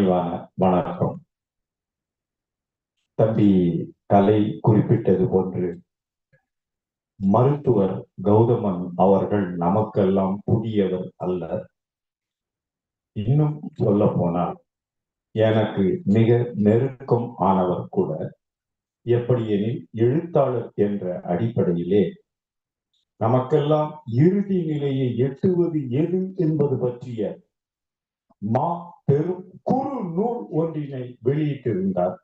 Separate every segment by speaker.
Speaker 1: பணிவான வணக்கம். தம்பி கலை குறிப்பிட்டது போன்று மருத்துவர் கௌதமன் அவர்கள் நமக்கெல்லாம் புதியவர் அல்ல. இன்னும் சொல்ல போனால் எனக்கு மிக நெருக்கம் ஆனவர் கூட எப்படியெனில் எழுத்தாளர் என்ற அடிப்படையிலே நமக்கெல்லாம் இறுதி நிலையை எட்டுவது எது என்பது பற்றிய மா பெரும் குறு நூல் ஒன்றினை வெளியிட்டிருந்தார்.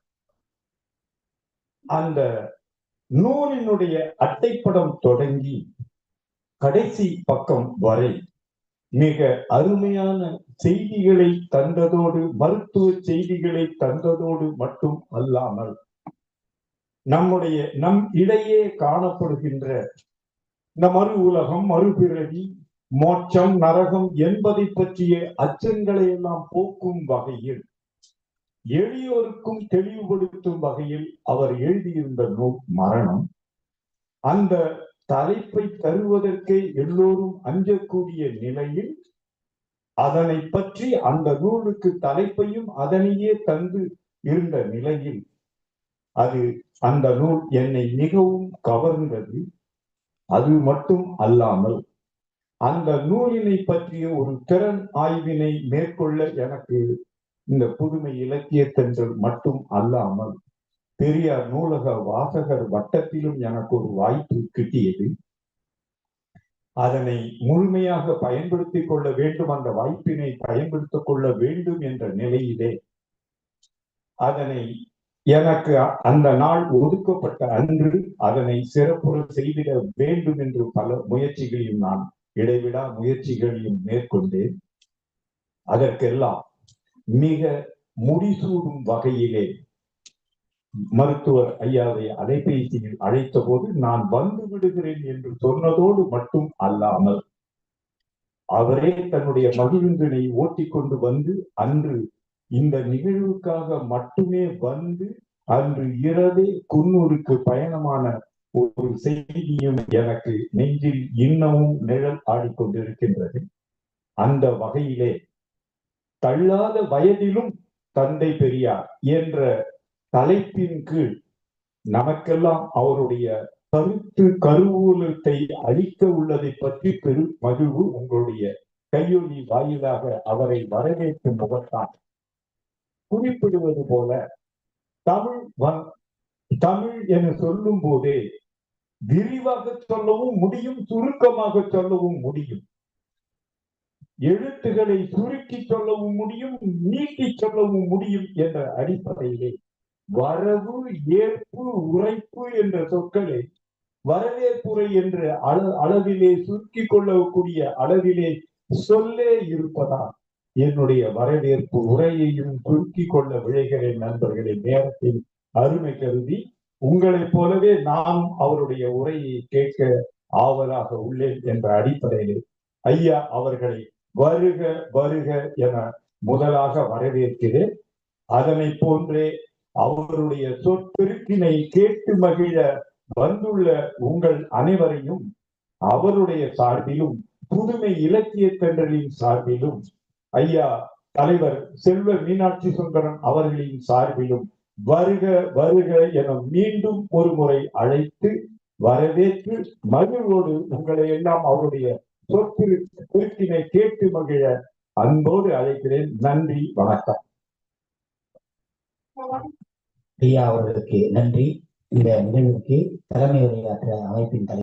Speaker 1: அந்த நூலினுடைய அட்டைப்படம் தொடங்கி கடைசி பக்கம் வரை மிக அருமையான செய்திகளை தந்ததோடு மருத்துவ செய்திகளை தந்ததோடு மட்டும் அல்லாமல் நம்முடைய நம் இடையே காணப்படுகின்ற இந்த மறு உலகம் மறுபிறவி மோட்சம் நரகம் என்பதை பற்றிய அச்சங்களை எல்லாம் போக்கும் வகையில் எளியோருக்கும் தெளிவுபடுத்தும் வகையில் அவர் எழுதியிருந்த நூல் மரணம். அந்த தலைப்பை தருவதற்கே எல்லோரும் அஞ்சக்கூடிய நிலையில் அதனை பற்றி அந்த நூலுக்கு தலைப்பையும் அதனையே தந்து இருந்த நிலையில் அது அந்த நூல் என்னை மிகவும் கவர்ந்தது. அது மட்டும் அல்லாமல் அந்த நூலினை பற்றிய ஒரு திறன் ஆய்வினை மேற்கொள்ள எனக்கு இந்த புதுமை இலக்கிய தென்றல் மட்டும் அல்லாமல் பெரியார் நூலக வாசகர் வட்டத்திலும் எனக்கு ஒரு வாய்ப்பு கிட்டியது. அதனை முழுமையாக பயன்படுத்திக் கொள்ள வேண்டும் அந்த வாய்ப்பினை பயன்படுத்திக் கொள்ள வேண்டும் என்ற நிலையிலே அதனை எனக்கு அந்த நாள் ஒதுக்கப்பட்ட அன்று அதனை சிறப்புற செய்திட வேண்டும் என்று பல முயற்சிகளையும் நான் இடைவிடா முயற்சிகளையும் மேற்கொண்டேன் அதற்கெல்லாம் மிக முடிசூடும் வகையிலே மருத்துவர் ஐயாவை அலைபேசியில் அழைத்த போது நான் வந்து விடுகிறேன் என்று சொன்னதோடு மட்டும் அல்லாமல் அவரே தன்னுடைய மகிழ்ந்தினை ஓட்டிக்கொண்டு வந்து அன்று இந்த நிகழ்வுக்காக மட்டுமே வந்து அன்று இரவே குன்னூருக்கு பயணமான ஒரு செய்தியும் எனக்கு நெஞ்சில் இன்னமும் நிழல் ஆடிக்கொண்டிருக்கின்றது. அந்த வகையிலே தள்ளாத வயதிலும் தந்தை பெரியார் என்ற தலைப்பின் கீழ் நமக்கெல்லாம் அவருடைய கருத்து கருவூலத்தை அளிக்க உள்ளதை பற்றி பெரும் மகிழ்வு உங்களுடைய கையொலி வாயிலாக அவரை வரவேற்கும் முகத்தான் குறிப்பிடுவது போல தமிழ் தமிழ் என சொல்லும் போதே விரிவாக சொல்லவும் முடியும் சுருக்கமாக சொல்லவும் முடியும். எழுத்துக்களை சுருக்கி சொல்லவும் முடியும் நீட்டி சொல்லவும் முடியும் என்ற அடிப்படையிலே வரவு ஏற்பு உரைப்பு என்ற சொற்களை வரவேற்புரை என்ற அளவிலே சுருக்கி கொள்ளக்கூடிய அளவிலே சொல்லே இருப்பதால் என்னுடைய வரவேற்பு உரையையும் சுருக்கி கொள்ள விழைகிறேன் நண்பர்களின் நேரத்தில் அருமை கருதி உங்களைப் போலவே நாம் அவருடைய உரையை கேட்க ஆவலாக உள்ளேன் என்ற அடிப்படையில் ஐயா அவர்களை வருக வருக என முதலாக வரவேற்கிறேன். அதனை போன்றே அவருடைய சொற்பெருக்கினை கேட்டு மகிழ வந்துள்ள உங்கள் அனைவரையும் அவருடைய சார்பிலும் புதுமை இலக்கிய தென்றலின் சார்பிலும் ஐயா தலைவர் செல்வ மீனாட்சி சுந்தரம் அவர்களின் சார்பிலும் வருக வருக என மீண்டும் ஒரு முறை அழைத்து வரவேற்று மகிழ்வோடு உங்களை எல்லாம் அவருடைய சொற்பிருக்கினை கேட்டு மகிழ அன்போடு அழைக்கிறேன். நன்றி வணக்கம்.
Speaker 2: ஐயா அவர்களுக்கு நன்றி. இந்த நிகழ்வுக்கு தலைமை உரையாற்ற அமைப்பின் தலைவர்